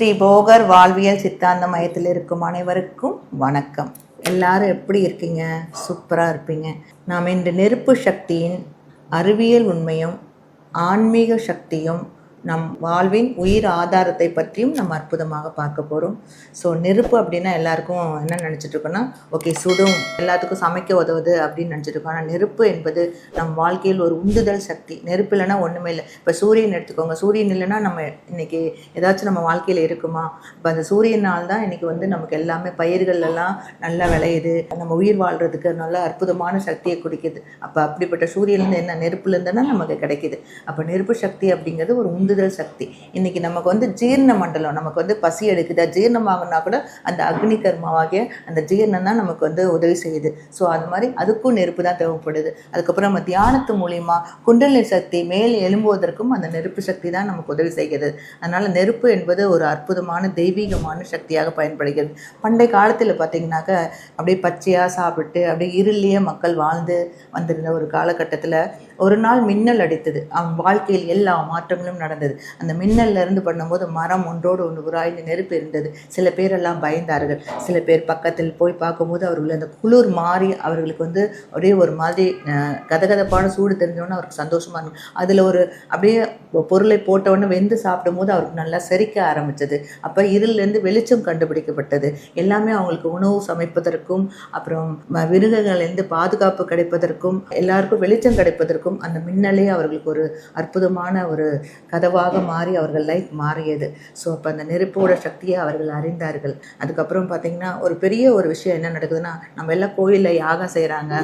ஸ்ரீ போகர் வாழ்வியல் சித்தாந்த மையத்தில் இருக்கும் அனைவருக்கும் வணக்கம். எல்லாரும் எப்படி இருக்கீங்க? சூப்பராக இருப்பீங்க. நாம் இன்று நெருப்பு சக்தியின் அறிவியல் உண்மையும் ஆன்மீக சக்தியும் நம் வாழ்வின் உயிர் ஆதாரத்தை பற்றியும் நம்ம அற்புதமாக பார்க்க போகிறோம் ஸோ நெருப்பு அப்படின்னா எல்லாருக்கும் என்ன நினச்சிட்டுருக்கோன்னா ஓகே சுடும். எல்லாத்துக்கும் சமைக்க உதவுது அப்படின்னு நினச்சிட்டு இருக்கோம். ஆனால் நெருப்பு என்பது நம் வாழ்க்கையில் ஒரு உந்துதல் சக்தி. நெருப்பு இல்லைன்னா ஒன்றுமே இல்லை. இப்போ சூரியன் எடுத்துக்கோங்க. சூரியன் இல்லைன்னா நம்ம இன்னைக்கு ஏதாச்சும் நம்ம வாழ்க்கையில் இருக்குமா? இப்போ அந்த சூரியனால் தான் இன்னைக்கு வந்து நமக்கு எல்லாமே பயிர்கள் எல்லாம் நல்லா விளையுது. நம்ம உயிர் வாழ்கிறதுக்கு நல்ல அற்புதமான சக்தியை குடிக்குது. அப்போ அப்படிப்பட்ட சூரியன்லேருந்து என்ன நெருப்புலேருந்துன்னா நமக்கு கிடைக்குது. அப்போ நெருப்பு சக்தி அப்படிங்கிறது ஒரு உந்துதல் சக்தி. இன்றைக்கி நமக்கு வந்து ஜீரண மண்டலம் நமக்கு வந்து பசி எடுக்குதா ஜீரணமாகனா கூட அந்த அக்னி கர்மாவாகிய அந்த ஜீரணம் தான் நமக்கு வந்து உதவி செய்யுது. ஸோ அது மாதிரி அதுக்கும் நெருப்பு தான் தேவைப்படுது. அதுக்கப்புறம் நம்ம தியானத்து மூலிமா குண்டலினி சக்தி மேல் எழும்புவதற்கும் அந்த நெருப்பு சக்தி தான் நமக்கு உதவி செய்கிறது. அதனால் நெருப்பு என்பது ஒரு அற்புதமான தெய்வீகமான சக்தியாக பயன்படுகிறது. பண்டைய காலத்தில் பார்த்திங்கனாக்க அப்படியே பச்சையாக சாப்பிட்டு அப்படியே இருளிலேயே மக்கள் வாழ்ந்து வந்திருந்த ஒரு காலகட்டத்தில் ஒரு நாள் மின்னல் அடித்தது. அவன் வாழ்க்கையில் எல்லா மாற்றங்களும் நடந்தது. அந்த மின்னல்ல இருந்து பண்ணும்போது மரம் ஒன்றோடு ஒன்று உராய்ந்து நெருப்பு இருந்தது சில பேரெல்லாம் பயந்தார்கள். சில பேர் பக்கத்தில் போய் பார்க்கும்போது அவர்கள் அந்த குளிர் மாறி அவர்களுக்கு வந்து ஒரே ஒரு மாதிரி கதகதப்பான சூடு தெரிஞ்சோன்னு அவருக்கு சந்தோஷமாக இருக்கும் அதில் ஒரு அப்படியே பொருளை போட்டவுடனே வெந்து சாப்பிடும்போது அவருக்கு நல்லா செரிக்க ஆரம்பித்தது அப்போ இருளிலேருந்து வெளிச்சம் கண்டுபிடிக்கப்பட்டது. எல்லாமே அவங்களுக்கு உணவு சமைப்பதற்கும் அப்புறம் மிருகங்கள்லேருந்து விருதுகள்லேருந்து பாதுகாப்பு கிடைப்பதற்கும் எல்லாருக்கும் வெளிச்சம் கிடைப்பதற்கும் அந்த மின்னலே அவர்களுக்கு ஒரு அற்புதமான ஒரு கதவாக மாறி அவர்கள் லைஃப் மாறியது. ஸோ அப்போ அந்த நெருப்போட சக்தியை அவர்கள் அறிந்தார்கள். அதுக்கப்புறம் பார்த்தீங்கன்னா ஒரு பெரிய ஒரு விஷயம் என்ன நடக்குதுன்னா நம்ம எல்லாம் கோயிலில் யாகம் செய்கிறாங்க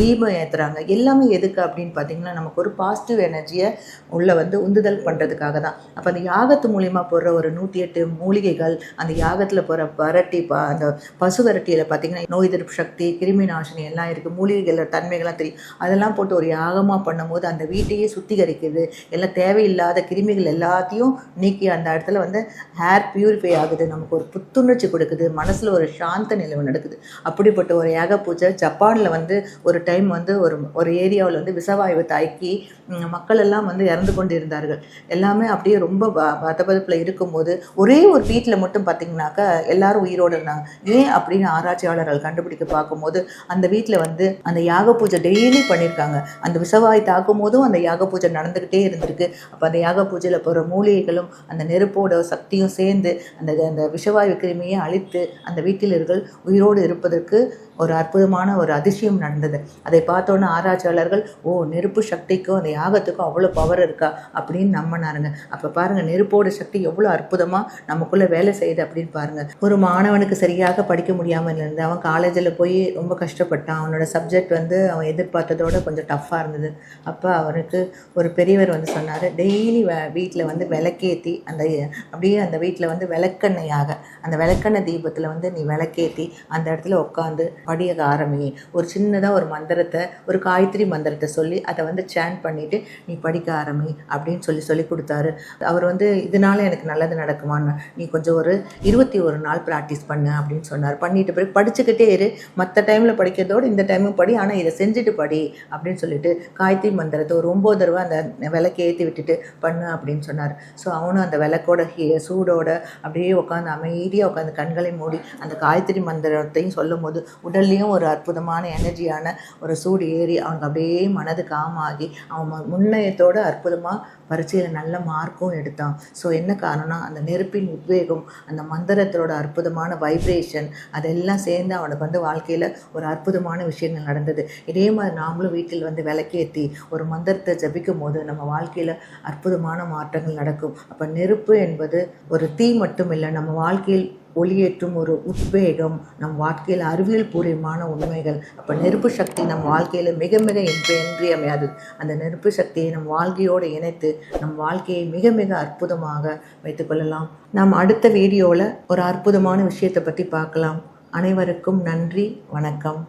தீபம் ஏற்றுறாங்க எல்லாமே எதுக்கு அப்படின்னு பார்த்தீங்கன்னா நமக்கு ஒரு பாசிட்டிவ் எனர்ஜியை உள்ளே வந்து உந்துதல் பண்ணுறதுக்காக தான். அப்போ அந்த யாகத்து மூலியமா போடுற ஒரு நூற்றி எட்டு மூலிகைகள் அந்த யாகத்தில் போகிற வரட்டி ப அந்த பசு வரட்டியில் பார்த்தீங்கன்னா நோய் எதிர்ப்பு சக்தி கிருமி நாசினி எல்லாம் இருக்குது மூலிகைகளில் தன்மைகள்லாம் தெரியும். அதெல்லாம் போட்டு ஒரு யாகமாக பண்ணும்போது அந்த வீட்டையே சுத்திகரிக்குது. எல்லாம் தேவையில்லாத கிருமிகள் எல்லாத்தையும் நீக்கி அந்த இடத்துல வந்து ஹேர் பியூரிஃபை ஆகுது. நமக்கு ஒரு புத்துணர்ச்சி கொடுக்குது. மனசில் ஒரு சாந்த நிலவு நடக்குது. அப்படிப்பட்ட ஒரு யாக பூஜை ஜப்பானில் வந்து ஒரு டைம் வந்து ஒரு ஒரு ஏரியாவில் வந்து விசவாயுவை தாக்கி மக்கள் எல்லாம் வந்து இறந்து கொண்டு இருந்தார்கள் எல்லாமே அப்படியே ரொம்ப ப- பதபதப்பில் இருக்கும்போது ஒரே ஒரு வீட்டில் மட்டும் பார்த்தீங்கன்னாக்கா எல்லாரும் உயிரோடு இருந்தாங்க. ஏன் அப்படின்னு ஆராய்ச்சியாளர்கள் கண்டுபிடிக்க பார்க்கும்போது அந்த வீட்டில் வந்து அந்த யாக பூஜை டெய்லி பண்ணியிருக்காங்க அந்த விசவாய் தாக்கும் போதும் அந்த யாக பூஜை நடந்துக்கிட்டே இருந்திருக்கு. அப்போ அந்த யாக பூஜையில் போகிற மூலிகைகளும் அந்த நெருப்போட சக்தியும் சேர்ந்து அந்த அந்த விஷவாயு கிருமியை அழித்து அந்த வீட்டில் வீட்டிலர்கள் உயிரோடு இருப்பதற்கு ஒரு அற்புதமான ஒரு அதிசயம் நடந்தது. அதை பார்த்தோன்னே ஆராய்ச்சியாளர்கள் ஓ நெருப்பு சக்திக்கும் அந்த யாகத்துக்கும் அவ்வளோ பவர் இருக்கா? அப்படின்னு நம்பினாருங்க. அப்போ பாருங்கள் நெருப்போட சக்தி எவ்வளோ அற்புதமாக நமக்குள்ளே வேலை செய்யுது அப்படின்னு பாருங்கள் ஒரு மாணவனுக்கு சரியாக படிக்க முடியாமல் இருந்து அவன் காலேஜில் போய் ரொம்ப கஷ்டப்பட்டான். அவனோட சப்ஜெக்ட் வந்து அவன் எதிர்பார்த்ததோட கொஞ்சம் டஃப்பாக இருந்தது. அப்போ அவனுக்கு ஒரு பெரியவர் வந்து சொன்னார் டெய்லி வீட்டில் வந்து விளக்கேற்றி அந்த அப்படியே அந்த வீட்டில் வந்து விளக்கெண்ணையாக அந்த விளக்கெண்ணெய் தீபத்தில் வந்து நீ விளக்கேற்றி அந்த இடத்துல உட்காந்து படிய ஆரம்பி. ஒரு சின்னதாக ஒரு மந்திரத்தை ஒரு காயத்ரி மந்திரத்தை சொல்லி அதை வந்து சேன் பண்ணிவிட்டு நீ படிக்க ஆரம்பி அப்படின்னு சொல்லி சொல்லி கொடுத்தாரு. அவர் வந்து இதனால எனக்கு நல்லது நடக்குமான்னு நீ கொஞ்சம் ஒரு இருபத்தி ஒரு நாள் ப்ராக்டிஸ் பண்ணு அப்படின்னு சொன்னார். பண்ணிட்டு போய் படிச்சுக்கிட்டே இரு. மற்ற டைமில் படிக்கிறதோட இந்த டைமும் படி ஆனால் இதை செஞ்சுட்டு படி அப்படின்னு சொல்லிட்டு காயத்ரி மந்திரத்தை ஒரு ஒம்பது தடவை அந்த விளக்கு ஏற்றி விட்டுட்டு பண்ணு அப்படின்னு சொன்னார். ஸோ அவனும் அந்த விளக்கோட சூடோட அப்படியே உட்காந்து அமைதியாக உட்காந்து கண்களை மூடி அந்த காயத்ரி மந்திரத்தையும் சொல்லும் போது உடல்லையும் ஒரு அற்புதமான எனர்ஜியான ஒரு சூடு ஏறி அவங்க அப்படியே மனது காமாகி அவன் மு- அற்புதமாக பரீட்சையில் நல்ல மார்க்கும் எடுத்தான். ஸோ என்ன காரணம்னா அந்த நெருப்பின் உத்வேகம் அந்த மந்திரத்தோட அற்புதமான வைப்ரேஷன் அதெல்லாம் சேர்ந்து அவனுக்கு வந்து வாழ்க்கையில் ஒரு அற்புதமான விஷயங்கள் நடந்தது. இதே மாதிரி நாமளும் வீட்டில் வந்து விளக்கேற்றி ஒரு மந்திரத்தை ஜபிக்கும் போது நம்ம வாழ்க்கையில் அற்புதமான மாற்றங்கள் நடக்கும். அப்போ நெருப்பு என்பது ஒரு தீ மட்டும் இல்லை நம்ம வாழ்க்கையில் ஒளியேற்றும் ஒரு உத்வேகம். நம் வாழ்க்கையில் அறிவியல் பூர்வமான உண்மைகள். அப்போ நெருப்பு சக்தி நம் வாழ்க்கையில் மிக மிக இன்றி இன்றியமையாதது அந்த நெருப்பு சக்தியை நம் வாழ்க்கையோடு இணைத்து நம் வாழ்க்கையை மிக மிக அற்புதமாக வைத்துக்கொள்ளலாம் நாம் அடுத்த வீடியோவில் ஒரு அற்புதமான விஷயத்தை பற்றி பார்க்கலாம். அனைவருக்கும் நன்றி. வணக்கம்.